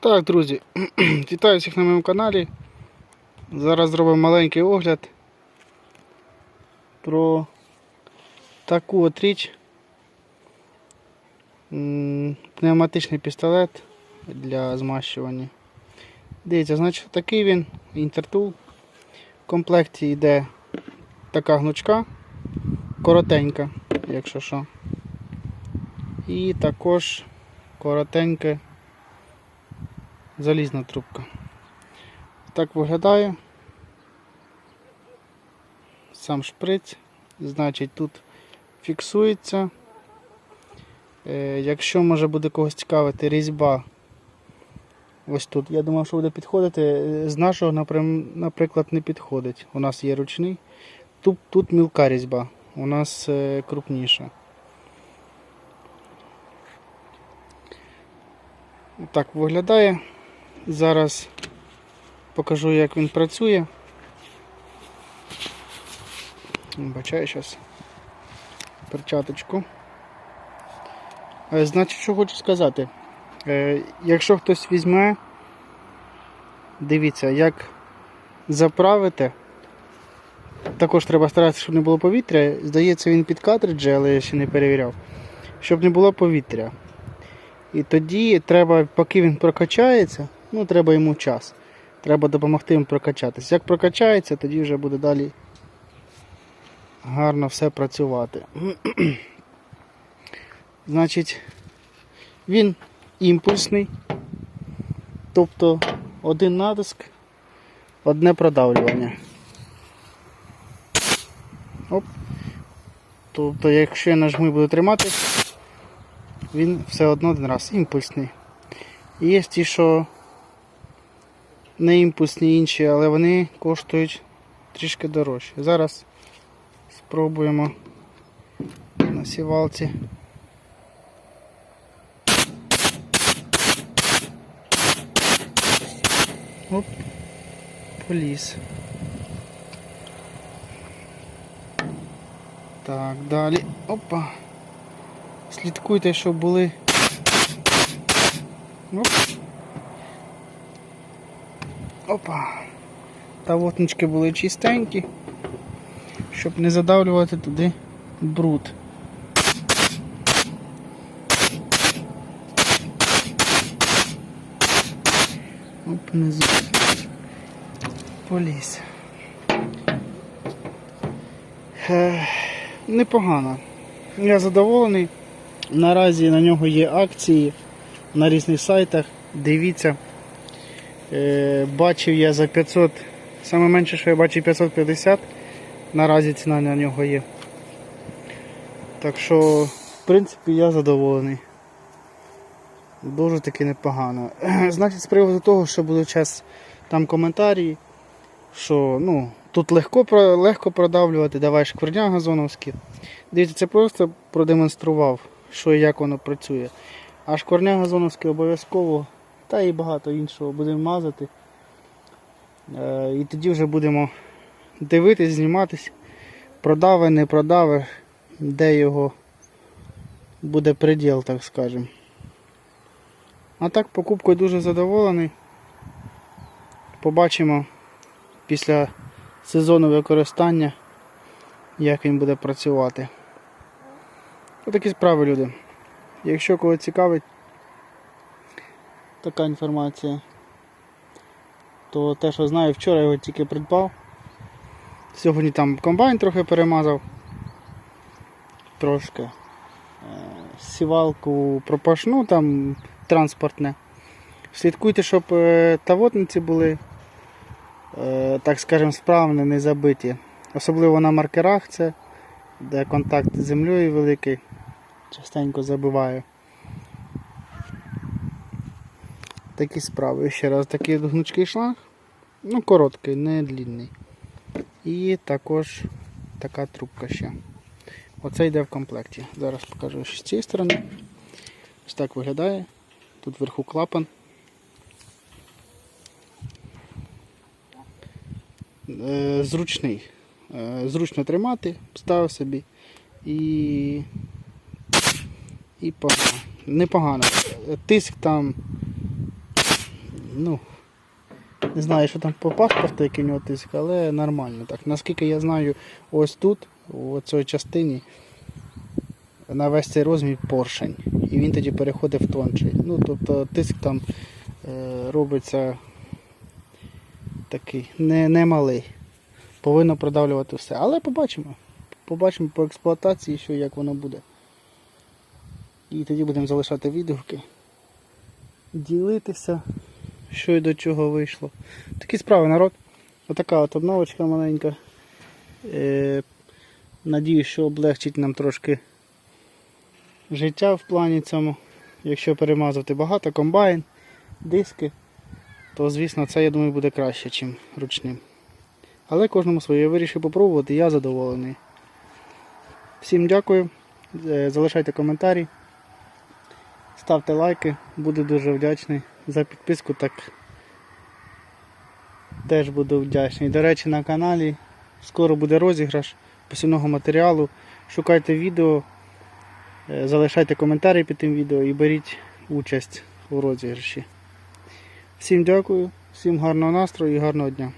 Так, друзі, вітаю всіх на моєму каналі. Зараз зробимо маленький огляд про таку от річ. Пневматичний пістолет для змащування. Дивіться, значить такий він, інтертул. В комплекті йде така гнучка, коротенька, якщо що. І також коротеньке залізна трубка. Так виглядає. Сам шприц, значить, тут фіксується. Е, якщо може буде когось цікавити різьба, ось тут. Я думав, що буде підходити. Е, З нашого, наприклад, не підходить. У нас є ручний. Тут, тут мілка різьба, у нас е, крупніша. Так виглядає. Зараз покажу, як він працює. Бачаю зараз перчаточку. Е, Значить, що хочу сказати. Е, Якщо хтось візьме, дивіться, як заправити. Також треба старатися, щоб не було повітря. Здається, він під картриджі, але я ще не перевіряв. Щоб не було повітря. І тоді треба, поки він прокачається, ну треба йому час. Треба допомогти йому прокачатися. Як прокачається, тоді вже буде далі гарно все працювати. Значить, він імпульсний. Тобто один натиск, одне продавлювання. Оп. Тобто, якщо я нажму і буду тримати, він все одно один раз імпульсний. І Є ті, що не імпульсні інші, але вони коштують трішки дорожче. Зараз спробуємо на сівалці. Оп, поліз. Так, далі. Опа. Слідкуйте, щоб були. Оп. Опа. Та вотнички були чистенькі, щоб не задавлювати туди бруд. Оп, внизу. Поліз. Е, непогано. Я задоволений. Наразі на нього є акції на різних сайтах. Дивіться. Е, бачив я за 500, саме менше, що я бачив 550. Наразі ціна на нього є. Так що, в принципі, я задоволений. Дуже таки непогано. Значить, з приводу того, що буде час там коментарі, що ну, тут легко, легко продавлювати, давай шкверня газоновські. Дивіться, це просто продемонстрував, що і як воно працює. А шкверня газоновське обов'язково, та і багато іншого будемо мазати. Е, і тоді вже будемо дивитись, зніматись, продаве, не продаве, де його буде приділ, так скажемо. А так, покупкою дуже задоволений. Побачимо після сезону використання, як він буде працювати. Отакі справи, люди. Якщо кого цікавить така інформація, то те, що знаю, вчора його тільки придбав. Сьогодні там комбайн трохи перемазав. Трошки. Е, Сівалку пропашну там транспортне. Слідкуйте, щоб е, тавотниці були, е, так скажемо, справні, не забиті. Особливо на маркерах це, де контакт з землею великий. Частенько забиваю. Такі справи. Ще раз такий гнучкий шланг. Ну, короткий, не длинний. І також така трубка ще. Оце йде в комплекті. Зараз покажу з цієї сторони. Ось так виглядає. Тут вверху клапан. Е, Зручний. Е, Зручно тримати, ставив собі і, і погано. непогано. Тиск там ну, не знаю, що там по паспорту, який у нього тиск, але нормально. Так. Наскільки я знаю, ось тут, у цій частині, на весь цей розмір поршень. І він тоді переходить в тонший. Ну, тобто тиск там е, робиться такий не, не. Повинно продавлювати все. Але побачимо. Побачимо по експлуатації, що як воно буде. І тоді будемо залишати відгуки. Ділитися, що і до чого вийшло. Такі справи, народ. Отака от обновочка маленька. Е, надіюсь, що облегчить нам трошки життя в плані цьому. Якщо перемазати багато, комбайн, диски, то звісно це я думаю буде краще, ніж ручним. Але кожному своє я вирішив попробувати, я задоволений. Всім дякую. Е, Залишайте коментарі. Ставте лайки, буду дуже вдячний за підписку, так теж буду вдячний. До речі, на каналі скоро буде розіграш посівного матеріалу. Шукайте відео, е, залишайте коментарі під тим відео і беріть участь у розіграші. Всім дякую, всім гарного настрою і гарного дня.